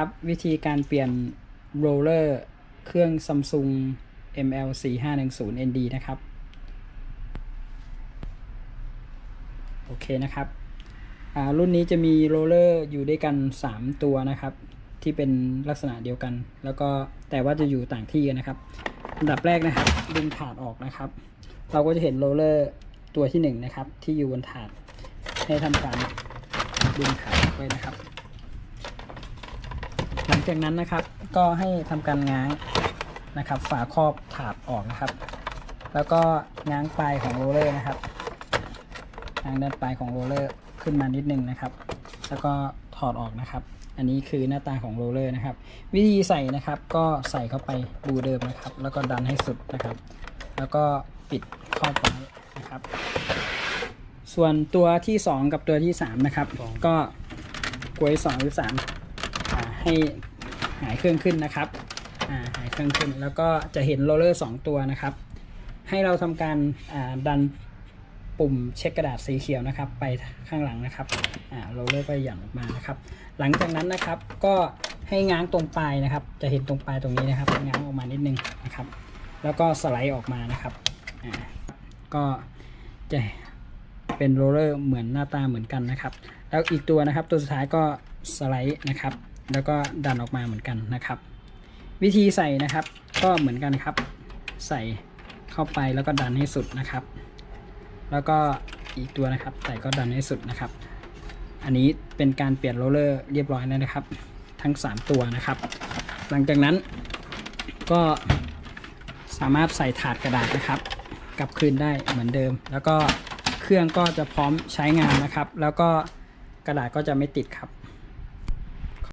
ครับวิธีการเปลี่ยนโรลเลอร์เครื่อง Samsung ML 4 5 1 0 ND นะครับ โอเคนะครับรุ่นนี้จะมีโรลเลอร์อยู่ด้วยกัน 3 ตัวนะครับ ที่เป็นลักษณะเดียวกัน แล้วก็แต่ว่าจะอยู่ต่างที่กันนะครับอันดับแรกนะครับดึงถาดออกนะครับ เราก็จะเห็นโรลเลอร์ตัวที่1นะครับที่อยู่บนถาดให้ทำการดึงถาดออกไว้นะครับ จากนั้นนะครับก็ให้ทำการง้างนะครับ ฝาครอบถาดออกนะครับ แล้วก็ง้างปลายของโรเลอร์นะครับง้างด้านปลายของโรเลอร์ขึ้นมานิดนึงนะครับ แล้วก็ถอดออกนะครับ อันนี้คือหน้าตาของโรเลอร์นะครับ วิธีใส่นะครับก็ใส่เข้าไปรูเดิมนะครับ แล้วก็ดันให้สุดนะครับ แล้วก็ปิดครอบไว้นะครับ ส่วนตัวที่ 2 กับตัวที่ 3 นะครับ ก็กลวย2หรือ3ให้ หายเครื่องขึ้นนะครับาหายเครื่องขึ้นแล้วก็จะเห็นโรลเลอร์ 2 ตัวนะครับ ให้เราทำการาดันปุ่มเช็คกระดาษสีเขียวนะครับ ไปข้างหลังนะครับโรลเลอร์ก็หย่อนออกมานะครับ หลังจากนั้นนะครับก็ให้ง้างตรงปลายนะครับ จะเห็นตรงปลายตรงนี้นะครับง้างออกมานิดนึงนะครับ แล้วก็สไลด์ออกมานะครับก็จะเป็นโรลเลอร์เหมือนหน้าตาเหมือนกันนะครับ แล้วอีกตัวนะครับตัวสุดท้ายก็สไลด์นะครับ แล้วก็ดันออกมาเหมือนกันนะครับ วิธีใส่นะครับก็เหมือนกันครับ ใส่เข้าไปแล้วก็ดันให้สุดนะครับ แล้วก็อีกตัวนะครับใส่ก็ดันให้สุดนะครับ อันนี้เป็นการเปลี่ยนโรลเลอร์เรียบร้อยแล้วนะครับ ทั้ง 3 ตัวนะครับ หลังจากนั้นก็สามารถใส่ถาดกระดาษนะครับกลับคืนได้เหมือนเดิม แล้วก็เครื่องก็จะพร้อมใช้งานนะครับ แล้วก็กระดาษก็จะไม่ติดครับ